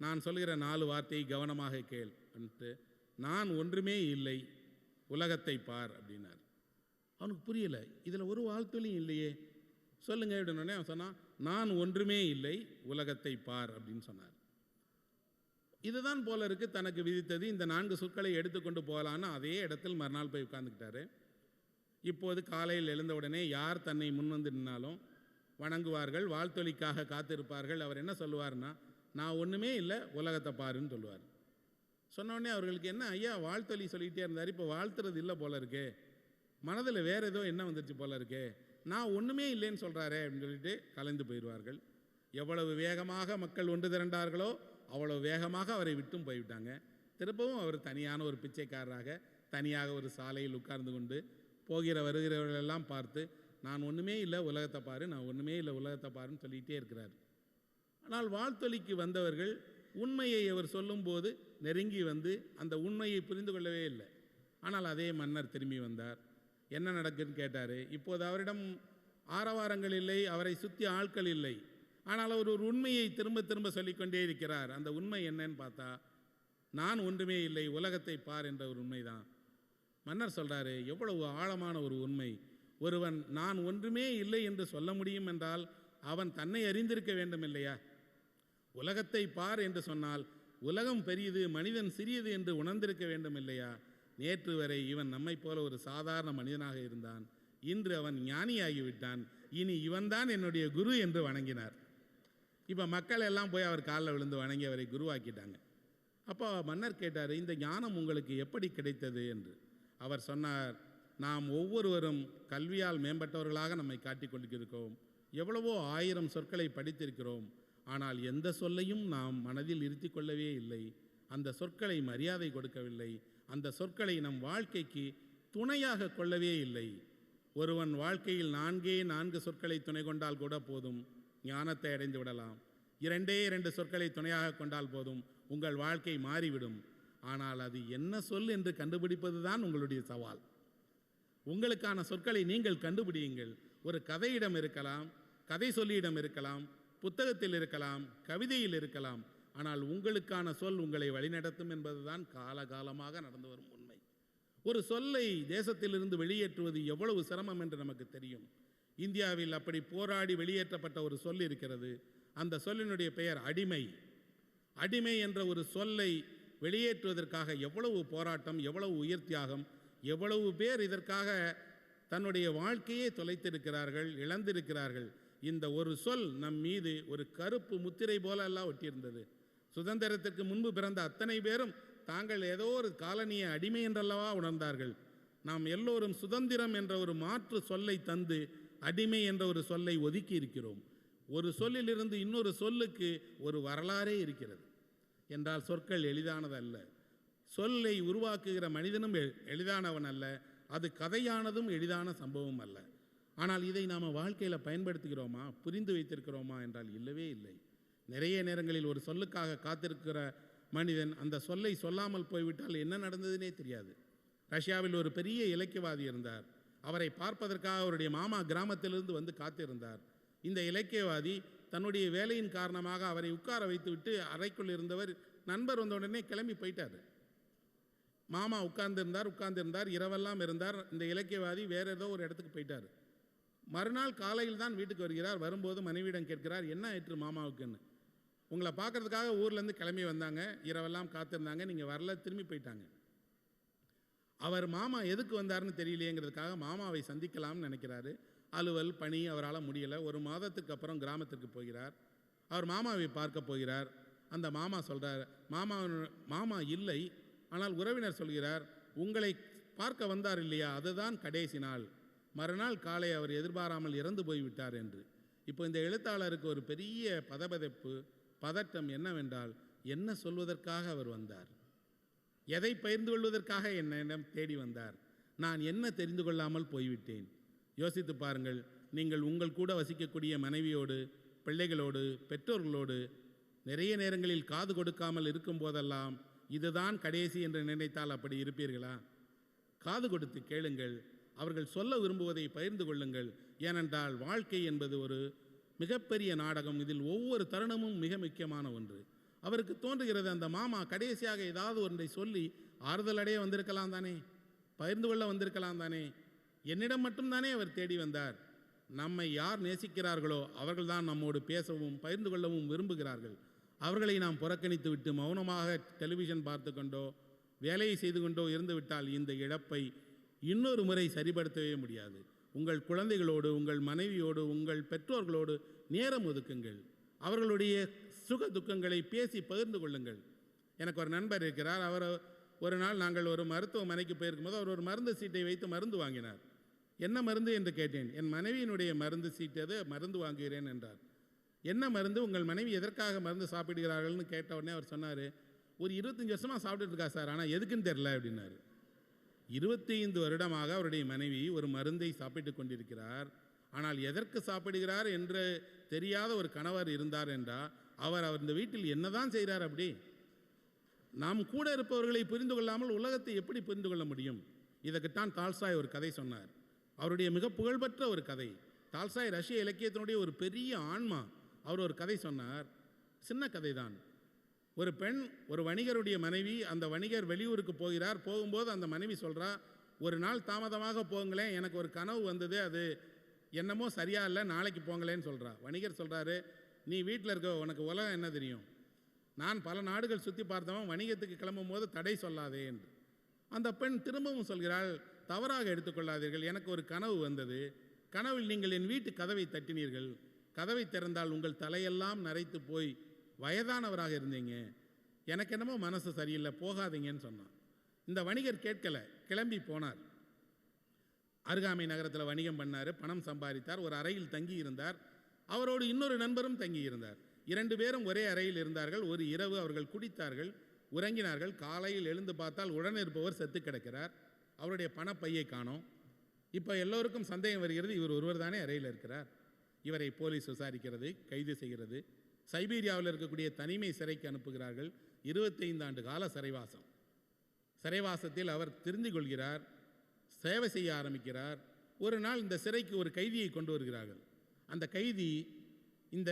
நான் சொல்கிற நாலு வார்த்தையை கவனமாக கேள் அப்படின்ட்டு நான் ஒன்றுமே இல்லை உலகத்தை பார் அப்படின்னார். அவனுக்கு புரியலை இதில் ஒரு வாழ்த்துலையும் இல்லையே. சொல்லுங்க அப்படின்னே அவன் சொன்னான் நான் ஒன்றுமே இல்லை உலகத்தை பார் அப்படின்னு சொன்னார். இதுதான் போல இருக்கு தனக்கு விதித்தது. இந்த நான்கு சொற்களை எடுத்துக்கொண்டு போகலான்னு அதே இடத்தில் மறுநாள் போய் உட்காந்துக்கிட்டாரு இப்போது காலையில் எழுந்தவுடனே யார் தன்னை முன் வந்து நின்னாலும் வணங்குவார்கள் வாழ்த்தொலிக்காக காத்திருப்பார்கள். அவர் என்ன சொல்லுவார்னா நான் ஒன்றுமே இல்லை உலகத்தை பாருன்னு சொல்லுவார். சொன்னோடனே அவர்களுக்கு என்ன ஐயா வாழ்த்தொலி சொல்லிகிட்டே இருந்தார் இப்போ வாழ்த்துறது இல்லை போல இருக்கே. மனதில் வேறு ஏதோ என்ன வந்துருச்சு போல இருக்கே. நான் ஒன்றுமே இல்லைன்னு சொல்கிறாரே அப்படின்னு சொல்லிட்டு கலைந்து போயிடுவார்கள். எவ்வளவு வேகமாக மக்கள் ஒன்று திரண்டார்களோ அவ்வளவு வேகமாக அவரை விட்டும் போய்விட்டாங்க. திருப்பவும் அவர் தனியான ஒரு பிச்சைக்காரராக தனியாக ஒரு சாலையில் உட்கார்ந்து கொண்டு போகிற வருகிறவர்களெல்லாம் பார்த்து நான் ஒன்றுமே இல்லை உலகத்தை பாரு நான் ஒன்றுமே இல்லை உலகத்தை பாருன்னு சொல்லிகிட்டே இருக்கிறார். ஆனால் வாழ்த்தொலிக்கு வந்தவர்கள் உண்மையை அவர் சொல்லும்போது நெருங்கி வந்து அந்த உண்மையை புரிந்து கொள்ளவே இல்லை. ஆனால் அதே மன்னர் திரும்பி வந்தார். என்ன நடக்குதுன்னு கேட்டார் இப்போது அவரிடம் ஆரவாரங்கள் இல்லை அவரை சுற்றி ஆட்கள் இல்லை. ஆனால் அவர் ஒரு உண்மையை திரும்ப திரும்ப சொல்லிக்கொண்டே இருக்கிறார். அந்த உண்மை என்னன்னு பார்த்தா நான் ஒன்றுமே இல்லை உலகத்தை பார் என்ற ஒரு உண்மைதான். மன்னர் சொல்கிறாரு எவ்வளவு ஆழமான ஒரு உண்மை. ஒருவன் நான் ஒன்றுமே இல்லை என்று சொல்ல முடியும் என்றால் அவன் தன்னை அறிந்திருக்க வேண்டும் இல்லையா? உலகத்தை பார் என்று சொன்னால் உலகம் பெரியது மனிதன் சிறியது என்று உணர்ந்திருக்க வேண்டும் இல்லையா? நேற்று வரை இவன் நம்மைப் போல ஒரு சாதாரண மனிதனாக இருந்தான். இன்று அவன் ஞானியாகிவிட்டான். இனி இவன்தான் என்னுடைய குரு என்று வணங்கினார். இப்போ மக்கள் எல்லாம் போய் அவர் காலில் விழுந்து வணங்கி அவரை குருவாக்கிட்டாங்க. அப்போ மன்னர் கேட்டார் இந்த ஞானம் உங்களுக்கு எப்படி கிடைத்தது? என்று. அவர் சொன்னார் நாம் ஒவ்வொருவரும் கல்வியால் மேம்பட்டவர்களாக நம்மை காட்டிக் கொண்டிருக்கிறோம். எவ்வளவோ ஆயிரம் சொற்களை படித்திருக்கிறோம். ஆனால் எந்த சொல்லையும் நாம் மனதில் இருத்தி கொள்ளவே இல்லை. அந்த சொற்களை மரியாதை கொடுக்கவில்லை. அந்த சொற்களை நம் வாழ்க்கைக்கு துணையாக கொள்ளவே இல்லை. ஒருவன் வாழ்க்கையில் நான்கே நான்கு சொற்களை துணை கொண்டால் கூட போதும். ஞானத்தை அடைந்து விடலாம். இரண்டே இரண்டு சொற்களை துணையாக கொண்டால் போதும். உங்கள் வாழ்க்கை மாறிவிடும். ஆனால் அது என்ன சொல் என்று கண்டுபிடிப்பது தான் உங்களுடைய சவால். உங்களுக்கான சொற்களை நீங்கள் கண்டுபிடியுங்கள். ஒரு கதையிடம் இருக்கலாம் கதை சொல்லியிடம் இருக்கலாம் புத்தகத்தில் இருக்கலாம் கவிதையில் இருக்கலாம். ஆனால் உங்களுக்கான சொல் உங்களை வழிநடத்தும் என்பதுதான் காலகாலமாக நடந்து வரும் உண்மை. ஒரு சொல்லை தேசத்திலிருந்து வெளியேற்றுவது எவ்வளவு சிரமம் என்று நமக்கு தெரியும். இந்தியாவில் அப்படி போராடி வெளியேற்றப்பட்ட ஒரு சொல் இருக்கிறது. அந்த சொல்லினுடைய பெயர் அடிமை. அடிமை என்ற ஒரு சொல்லை வெளியேற்றுவதற்காக எவ்வளவு போராட்டம் எவ்வளவு உயிர் தியாகம் எவ்வளவு பேர் இதற்காக தன்னுடைய வாழ்க்கையே தொலைத்திருக்கிறார்கள் இழந்திருக்கிறார்கள். இந்த ஒரு சொல் நம் மீது ஒரு கருப்பு முத்திரை போல எல்லாம் ஒட்டியிருந்தது. சுதந்திரத்திற்கு முன்பு பிறந்த அத்தனை பேரும் தாங்கள் ஏதோ ஒரு காலனிய அடிமை என்றல்லவா உணர்ந்தார்கள். நாம் எல்லோரும் சுதந்திரம் என்ற ஒரு மாற்று சொல்லை தந்து அடிமை என்ற ஒரு சொல்லை ஒதுக்கி இருக்கிறோம் ஒரு சொல்லிலிருந்து இன்னொரு சொல்லுக்கு ஒரு வரலாறே இருக்கிறது. என்றால் சொற்கள் எளிதானதல்ல. சொல்லை உருவாக்குகிற மனிதனும் எ- எளிதானவன் அல்ல. அது கதையானதும் எளிதான சம்பவம் அல்ல. ஆனால் இதை நாம் வாழ்க்கையில் பயன்படுத்துகிறோமா? புரிந்து வைத்திருக்கிறோமா என்றால் இல்லவே இல்லை. நிறைய நேரங்களில் ஒரு சொல்லுக்காக காத்திருக்கிற மனிதன் அந்த சொல்லை சொல்லாமல் போய்விட்டால் என்ன நடந்ததுனே தெரியாது. ரஷ்யாவில் ஒரு பெரிய இலக்கியவாதி இருந்தார். அவரை பார்ப்பதற்காக அவருடைய மாமா கிராமத்திலிருந்து வந்து காத்திருந்தார். இந்த இலக்கியவாதி தன்னுடைய வேலையின் காரணமாக அவரை உட்கார வைத்துவிட்டு அறைக்குள் இருந்தவர் நண்பர் வந்த உடனே கிளம்பி போயிட்டார். மாமா உட்கார்ந்திருந்தார் உட்கார்ந்திருந்தார் இரவெல்லாம் இருந்தார் இந்த இலக்கியவாதி வேறு ஏதோ ஒரு இடத்துக்கு போயிட்டார். மறுநாள் காலையில் தான் வீட்டுக்கு வருகிறார் வரும்போது மனைவியிடம் கேட்கிறார் என்ன ஆயிற்று மாமாவுக்குன்னு? உங்களை பார்க்கறதுக்காக ஊர்லேருந்து கிளம்பி வந்தாங்க இரவெல்லாம் காத்திருந்தாங்க நீங்கள் வரல திரும்பி போயிட்டாங்க. அவர் மாமா எதுக்கு வந்தாருன்னு தெரியலையேங்கிறதுக்காக மாமாவை சந்திக்கலாம்னு நினைக்கிறாரு. அலுவல் பணி அவரால் முடியலை. ஒரு மாதத்துக்கு அப்புறம் கிராமத்திற்கு போகிறார். அவர் மாமாவை பார்க்க போகிறார். அந்த மாமா சொல்கிறார் மாமா மாமா இல்லை ஆனால் உறவினர் சொல்கிறார் உங்களை பார்க்க வந்தார் இல்லையா? அதுதான் கடைசி நாள். மறுநாள் காலை அவர் எதிர்பாராமல் இறந்து போய்விட்டார் என்று. இப்போ இந்த எழுத்தாளருக்கு ஒரு பெரிய பதபதைப்பு பதட்டம் என்னவென்றால் என்ன சொல்வதற்காக அவர் வந்தார்? எதை பகிர்ந்து கொள்வதற்காக என்னிடம் தேடி வந்தார்? நான் என்ன தெரிந்து கொள்ளாமல் போய்விட்டேன்? யோசித்து பாருங்கள். நீங்கள் உங்கள் கூட வசிக்கக்கூடிய மனைவியோடு பிள்ளைகளோடு பெற்றோர்களோடு நிறைய நேரங்களில் காது கொடுக்காமல் இருக்கும் போதெல்லாம் இதுதான் கடைசி என்று நினைத்தால் அப்படி இருப்பீர்களா? காது கொடுத்து கேளுங்கள். அவர்கள் சொல்ல விரும்புவதை பகிர்ந்து கொள்ளுங்கள். ஏனென்றால் வாழ்க்கை என்பது ஒரு மிகப்பெரிய நாடகம். இதில் ஒவ்வொரு தருணமும் மிக முக்கியமான ஒன்று. அவருக்கு தோன்றுகிறது அந்த மாமா கடைசியாக ஏதாவது ஒன்றை சொல்லி ஆறுதல் அடைய வந்திருக்கலாம் தானே? பகிர்ந்து கொள்ள வந்திருக்கலாம் தானே? என்னிடம் மட்டும்தானே அவர் தேடி வந்தார். நம்மை யார் நேசிக்கிறார்களோ அவர்கள்தான் நம்மோடு பேசவும் பகிர்ந்து கொள்ளவும் விரும்புகிறார்கள். அவர்களை நாம் புறக்கணித்து விட்டு மௌனமாக டெலிவிஷன் பார்த்து கொண்டோ வேலையை செய்து கொண்டோ இருந்துவிட்டால் இந்த இழப்பை இன்னொரு முறை சரிபடுத்தவே முடியாது. உங்கள் குழந்தைகளோடு உங்கள் மனைவியோடு உங்கள் பெற்றோர்களோடு நேரம் ஒதுக்குங்கள். அவர்களுடைய சுக துக்கங்களை பேசி பகிர்ந்து கொள்ளுங்கள். எனக்கு ஒரு நண்பர் இருக்கிறார். அவர் ஒரு நாள் நாங்கள் ஒரு மருத்துவமனைக்கு போயிருக்கும்போது அவர் ஒரு மருந்து சீட்டை வைத்து மருந்து வாங்கினார். என்ன மருந்து என்று கேட்டேன்? என் மனைவியினுடைய மருந்து சீட்டது மருந்து வாங்குகிறேன் என்றார். என்ன மருந்து? உங்கள் மனைவி எதற்காக மருந்து சாப்பிடுகிறார்கள்னு கேட்ட உடனே அவர் சொன்னார் ஒரு இருபத்தஞ்சி வருஷமாக சாப்பிட்டுருக்கா சார் ஆனால் எதுக்குன்னு தெரில அப்படின்னாரு. இருபத்தைந்து வருடமாக அவருடைய மனைவி ஒரு மருந்தை சாப்பிட்டு கொண்டிருக்கிறார். ஆனால் எதற்கு சாப்பிடுகிறார் என்று தெரியாத ஒரு கணவர் இருந்தார் என்றால் அவர் அவர் இந்த வீட்டில் என்னதான் செய்கிறார் அப்படி? நாம் கூட இருப்பவர்களை புரிந்து கொள்ளாமல் உலகத்தை எப்படி புரிந்து கொள்ள முடியும்? இதற்குத்தான் தால்சாய் ஒரு கதை சொன்னார். அவருடைய மிக புகழ்பெற்ற ஒரு கதை. தால்சாய் ரஷ்ய இலக்கியத்தினுடைய ஒரு பெரிய ஆன்மா. அவர் ஒரு கதை சொன்னார். சின்ன கதை தான் ஒரு பெண் ஒரு வணிகருடைய மனைவி அந்த வணிகர் வெளியூருக்கு போகிறார். போகும்போது அந்த மனைவி சொல்கிறா ஒரு நாள் தாமதமாக போங்களேன் எனக்கு ஒரு கனவு வந்தது அது என்னமோ சரியா இல்லை நாளைக்கு போங்களேன்னு சொல்கிறா வணிகர் சொல்கிறாரு நீ வீட்டில் இருக்க உனக்கு உலகம் என்ன தெரியும்? நான் பல நாடுகள் சுற்றி பார்த்தவன் வணிகத்துக்கு கிளம்பும் போது தடை சொல்லாதே என்று. அந்த பெண் திரும்பவும் சொல்கிறாள் தவறாக எடுத்துக்கொள்ளாதீர்கள். எனக்கு ஒரு கனவு வந்தது. கனவில் நீங்கள் என் வீட்டு கதவை தட்டினீர்கள். கதவை திறந்தால் உங்கள் தலையெல்லாம் நரைத்து போய் வயதானவராக இருந்தீங்க. எனக்கு என்னமோ மனசு சரியில்லை போகாதீங்கன்னு சொன்னான். இந்த வணிகர் கேட்கல கிளம்பி போனார். அருகாமை நகரத்தில் வணிகம் பண்ணார் பணம் சம்பாதித்தார் ஒரு அறையில் தங்கி இருந்தார். அவரோடு இன்னொரு நண்பரும் தங்கி இருந்தார். இரண்டு பேரும் ஒரே அறையில் இருந்தார்கள். ஒரு இரவு அவர்கள் குடித்தார்கள். உறங்கினார்கள். காலையில் எழுந்து பார்த்தால் உடன் இருப்பவர் செத்து கிடக்கிறார். அவருடைய பணப்பையை காணோம். இப்போ எல்லோருக்கும் சந்தேகம் வருகிறது இவர் ஒருவர் தானே அறையில் இருக்கிறார். இவரை போலீஸ் விசாரிக்கிறது கைது செய்கிறது. சைபீரியாவில் இருக்கக்கூடிய தனிமை சிறைக்கு அனுப்புகிறார்கள். இருபத்தைந்து ஆண்டு கால சிறைவாசம். சிறைவாசத்தில் அவர் திருந்தி கொள்கிறார் சேவை செய்ய ஆரம்பிக்கிறார். ஒரு நாள் இந்த சிறைக்கு ஒரு கைதியை கொண்டு வருகிறார்கள். அந்த கைதி இந்த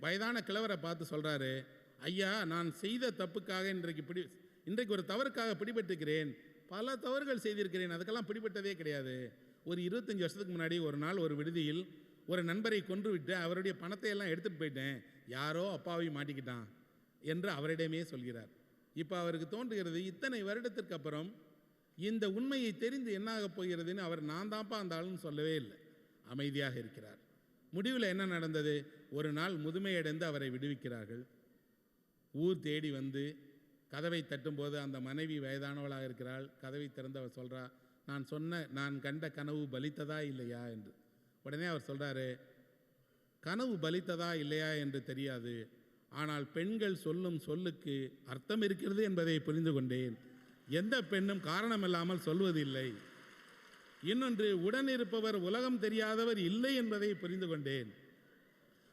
வயதான கிழவரை பார்த்து சொல்கிறாரு ஐயா நான் செய்த தப்புக்காக இன்றைக்கு பிடி இன்றைக்கு ஒரு தவறுக்காக பிடிபட்டிருக்கிறேன். பல தவறுகள் செய்திருக்கிறேன். அதுக்கெல்லாம் பிடிபட்டதே கிடையாது. ஒரு இருபத்தஞ்சி வருஷத்துக்கு முன்னாடி ஒரு நாள் ஒரு விடுதியில் ஒரு நண்பரை கொன்றுவிட்டு அவருடைய பணத்தை எல்லாம் எடுத்துகிட்டு போயிட்டேன். யாரோ அப்பாவை மாட்டிக்கிட்டான் என்று அவரிடமே சொல்கிறார். இப்போ அவருக்கு தோன்றுகிறது இத்தனை வருடத்திற்கு அப்புறம் இந்த உண்மையை தெரிந்து என்னாகப் போகிறதுன்னு அவர் நான் தான்ப்பா அந்த ஆளுன்னு சொல்லவே இல்லை. அமைதியாக இருக்கிறார். முடிவில் என்ன நடந்தது? ஒரு நாள் முதுமையடைந்து அவரை விடுவிக்கிறார்கள். ஊர் தேடி வந்து கதவை தட்டும்போது அந்த மனைவி வயதானவளாக இருக்கிறாள். கதவை திறந்து அவர் சொல்கிறா நான் சொன்ன நான் கண்ட கனவு பலித்ததா இல்லையா? என்று. உடனே அவர் சொல்கிறாரு கனவு பலித்ததா இல்லையா என்று தெரியாது. ஆனால் பெண்கள் சொல்லும் சொல்லுக்கு அர்த்தம் இருக்கிறது என்பதை புரிந்து கொண்டேன். எந்த பெண்ணும் காரணமில்லாமல் சொல்வதில்லை. இன்னொன்று உடன் இருப்பவர் உலகம் தெரியாதவர் இல்லை என்பதை புரிந்து கொண்டேன்.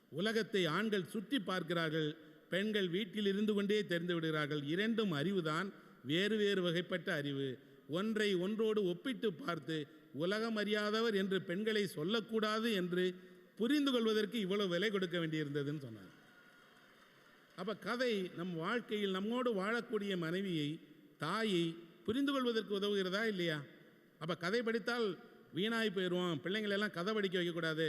உலகத்தை ஆண்கள் சுற்றி பார்க்கிறார்கள் பெண்கள் வீட்டில் இருந்து கொண்டே தெரிந்து விடுகிறார்கள். இரண்டும் அறிவுதான் வேறு வேறு வகைப்பட்ட அறிவு. ஒன்றை ஒன்றோடு ஒப்பிட்டு பார்த்து உலகம் அறியாதவர் என்று பெண்களை சொல்லக்கூடாது என்று புரிந்து கொள்வதற்கு இவ்வளவு விலை கொடுக்க வேண்டியிருந்ததுன்னு சொன்னார். அப்போ கதை நம் வாழ்க்கையில் நம்மோடு வாழக்கூடிய மனைவியை தாயை புரிந்து கொள்வதற்கு உதவுகிறதா இல்லையா? அப்போ கதை படித்தால் வீணாகி போயிடுவோம் பிள்ளைங்களெல்லாம் கதை படிக்க வைக்கக்கூடாது.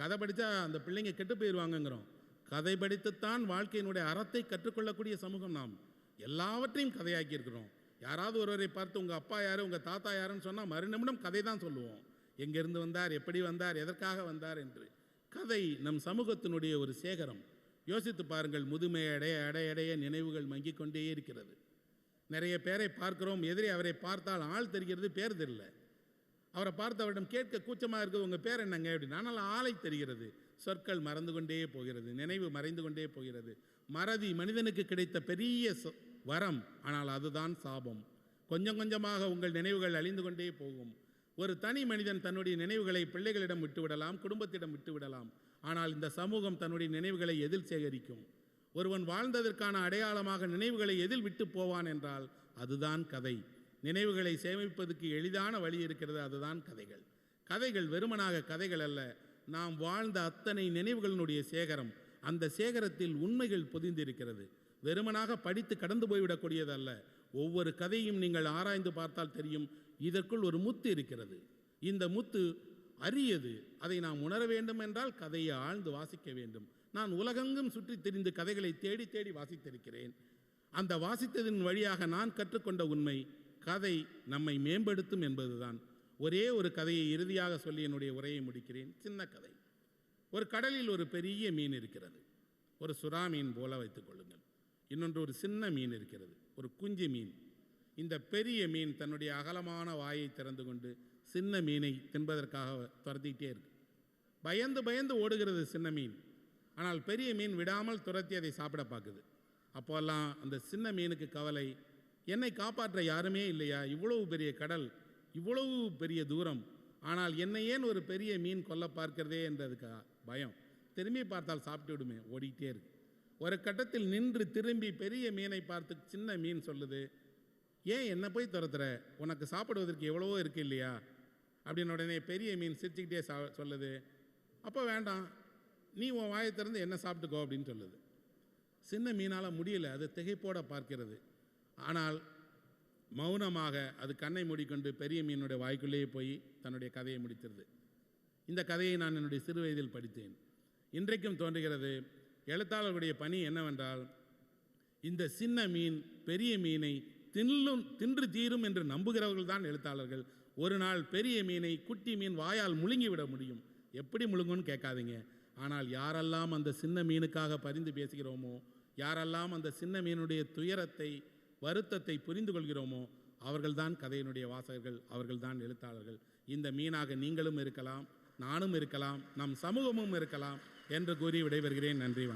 கதை படித்தா அந்த பிள்ளைங்க கெட்டு போயிடுவாங்கங்கிறோம் கதை படித்துத்தான் வாழ்க்கையினுடைய அறத்தை கற்றுக்கொள்ளக்கூடிய சமூகம் நாம். எல்லாவற்றையும் கதையாக்கி இருக்கிறோம் யாராவது ஒருவரை பார்த்து உங்கள் அப்பா யார் உங்கள் தாத்தா யாருன்னு சொன்னால் மறுநிமிடம் கதை தான் சொல்லுவோம். எங்கேருந்து வந்தார் எப்படி வந்தார் எதற்காக வந்தார் என்று. கதை நம் சமூகத்தினுடைய ஒரு சேகரம். யோசித்து பாருங்கள் முதுமை அடைய அடைய அடைய நினைவுகள் மங்கிக் கொண்டே இருக்கிறது. நிறைய பேரை பார்க்கிறோம் எதிரே அவரை பார்த்தால் ஆள் தெரிகிறது பேர் தெரியல. அவரை பார்த்தவரிடம் கேட்க கூச்சமாக இருக்குது உங்கள் பேர் என்னங்க? அப்படின்னு. ஆனால் ஆளை தெரிகிறது. சொற்கள் மறந்து கொண்டே போகிறது நினைவு மறைந்து கொண்டே போகிறது. மறதி மனிதனுக்கு கிடைத்த பெரிய வரம். ஆனால் அதுதான் சாபம். கொஞ்சம் கொஞ்சமாக உங்கள் நினைவுகள் அழிந்து கொண்டே போகும். ஒரு தனி மனிதன் தன்னுடைய நினைவுகளை பிள்ளைகளிடம் விட்டுவிடலாம் குடும்பத்திடம் விட்டுவிடலாம். ஆனால் இந்த சமூகம் தன்னுடைய நினைவுகளை எதில் சேகரிக்கும்? ஒருவன் வாழ்ந்ததற்கான அடையாளமாக நினைவுகளை எதில் விட்டு போவான் என்றால் அதுதான் கதை. நினைவுகளை சேமிப்பதற்கு எளிதான வழி இருக்கிறது அதுதான் கதைகள். கதைகள் வெறுமனாக கதைகள் அல்ல நாம் வாழ்ந்த அத்தனை நினைவுகளினுடைய சேகரம் அந்த சேகரத்தில் உண்மைகள் பொதிந்திருக்கிறது. வெறுமனாக படித்து கடந்து போய்விடக்கூடியதல்ல. ஒவ்வொரு கதையும் நீங்கள் ஆராய்ந்து பார்த்தால் தெரியும் இதற்குள் ஒரு முத்து இருக்கிறது. இந்த முத்து அரியது. அதை நாம் உணர வேண்டும் என்றால் கதையை ஆழ்ந்து வாசிக்க வேண்டும். நான் உலகெங்கும் சுற்றித் திரிந்து கதைகளை தேடி தேடி வாசித்திருக்கிறேன். அந்த வாசித்ததின் வழியாக நான் கற்றுக்கொண்ட உண்மை கதை நம்மை மேம்படுத்தும் என்பதுதான். ஒரே ஒரு கதையை இறுதியாக சொல்லி என்னுடைய உரையை முடிக்கிறேன். சின்ன கதை. ஒரு கடலில் ஒரு பெரிய மீன் இருக்கிறது. ஒரு சுறா மீன் போல வைத்துக் கொள்ளுங்கள். இன்னொன்று ஒரு சின்ன மீன் இருக்கிறது. ஒரு குஞ்சு மீன். இந்த பெரிய மீன் தன்னுடைய அகலமான வாயை திறந்து கொண்டு சின்ன மீனை தின்பதற்காக துரத்திக்கிட்டே இருக்கு. பயந்து பயந்து ஓடுகிறது சின்ன மீன். ஆனால் பெரிய மீன் விடாமல் துரத்தி அதை சாப்பிட பார்க்குது. அப்போல்லாம் அந்த சின்ன மீனுக்கு கவலை என்னை காப்பாற்ற யாருமே இல்லையா? இவ்வளவு பெரிய கடல் இவ்வளவு பெரிய தூரம். ஆனால் என்னை ஏன் ஒரு பெரிய மீன் கொல்ல பார்க்கிறதே என்றதுக்கு பயம். திரும்பி பார்த்தால் சாப்பிட்டு விடுமே ஓடிக்கிட்டே இருக்கு. ஒரு கட்டத்தில் நின்று திரும்பி பெரிய மீனை பார்த்து சின்ன மீன் சொல்லுது ஏன் என்னை போய் துரத்துற? உனக்கு சாப்பிடுவதற்கு எவ்வளவோ இருக்கு இல்லையா? அப்படின்னு உடனே பெரிய மீன் சிரிச்சுக்கிட்டே சா சொல்லுது அப்போ வேண்டாம் நீ உன் வாயை திறந்து என்ன சாப்பிட்டுக்கோ? அப்படின்னு சொல்லுது. சின்ன மீனால் முடியல அது திகைப்போட பார்க்கிறது. ஆனால் மௌனமாக அது கண்ணை மூடிக்கொண்டு பெரிய மீனுடைய வாய்க்குள்ளேயே போய் தன்னுடைய கதையை முடித்திருது. இந்த கதையை நான் என்னுடைய சிறு வயதில் படித்தேன். இன்றைக்கும் தோன்றுகிறது எழுத்தாளர்களுடைய பணி என்னவென்றால் இந்த சின்ன மீன் பெரிய மீனை தின்னும் தின்று தீரும் என்று நம்புகிறவர்கள் தான் எழுத்தாளர்கள். ஒரு நாள் பெரிய மீனை குட்டி மீன் வாயால் முழுங்கி விட முடியும். எப்படி முழுங்கும்னு கேட்காதீங்க. ஆனால் யாரெல்லாம் அந்த சின்ன மீனுக்காக பரிந்து பேசுகிறோமோ யாரெல்லாம் அந்த சின்ன மீனுடைய துயரத்தை வருத்தத்தை புரிந்து கொள்கிறோமோ அவர்கள்தான் கதையினுடைய வாசகர்கள் அவர்கள்தான் எழுத்தாளர்கள். இந்த மீனாக நீங்களும் இருக்கலாம் நானும் இருக்கலாம் நம் சமூகமும் இருக்கலாம் என்று கூறி விடைபெறுகிறேன். நன்றி வணக்கம்.